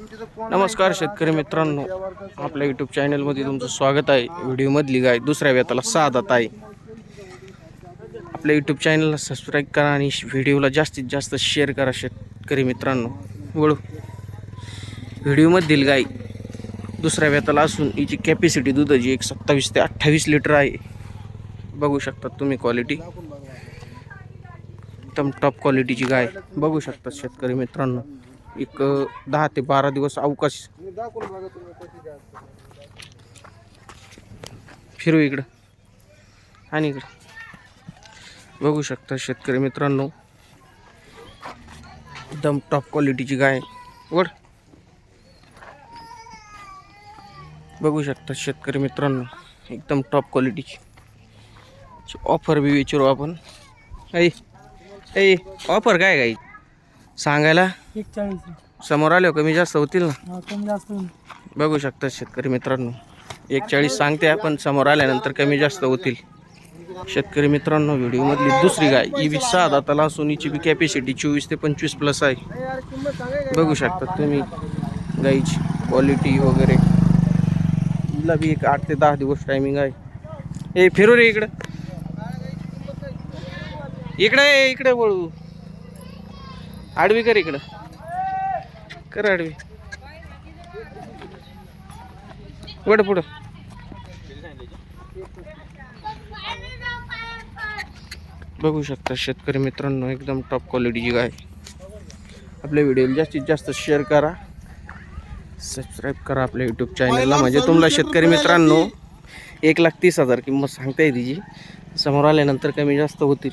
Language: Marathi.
नमस्कार शेतकरी मित्रांनो आपल्या यूट्यूब चॅनलमध्ये तुमचं स्वागत आहे. व्हिडिओमधली गाय दुसऱ्या व्यताला सहा आहे. आपल्या यूट्यूब चॅनलला सबस्क्राईब करा आणि व्हिडिओला जास्तीत जास्त शेअर करा शेतकरी मित्रांनो. वळू व्हिडिओमधील गाय दुसऱ्या व्यताला असून हिची कॅपॅसिटी दुधाची एक सत्तावीस ते अठ्ठावीस लिटर आहे. बघू शकता तुम्ही क्वालिटी एकदम टॉप क्वालिटीची गाय. बघू शकता शेतकरी मित्रांनो. एक दहा ते बारा दिवस अवकाश फिरू इकडं आणि इकडं. बघू शकता शेतकरी मित्रांनो. एकदम टॉप क्वालिटीची गाय वड बघू शकता शेतकरी मित्रांनो एकदम टॉप क्वालिटीची ऑफर बी विचारू आपण. ऐ ऐ ऑफर काय गाई सांगायला? एक चाळीस समोर आले कमी जास्त होतील ना. हा कमी जास्त बघू शकता शेतकरी मित्रांनो. एक चाळीस सांगते पण समोर आल्यानंतर कमी जास्त होतील. शेतकरी मित्रांनो व्हिडिओमधली दुसरी गाय ही बी सहा दाताला असून हिची बी कॅपॅसिटी चोवीस ते पंचवीस प्लस आहे. बघू शकता तुम्ही गाईची क्वालिटी वगैरे. हिला बी एक आठ ते दहा दिवस टायमिंग आहे. ए फिरू रे इकडं. इकडे इकडे वळू. आडवी कर इकडं. कर आडवी वड पुढं. बघू शकता शेतकरी मित्रांनो एकदम टॉप क्वालिटीची गाय. आपल्या व्हिडिओला जास्तीत जास्त शेअर करा. सबस्क्राईब करा आपल्या यूट्यूब चॅनलला म्हणजे तुम्हाला शेतकरी मित्रांनो एक लाख तीस हजार किंमत सांगता येते जी समोर आल्यानंतर कमी जास्त होतील.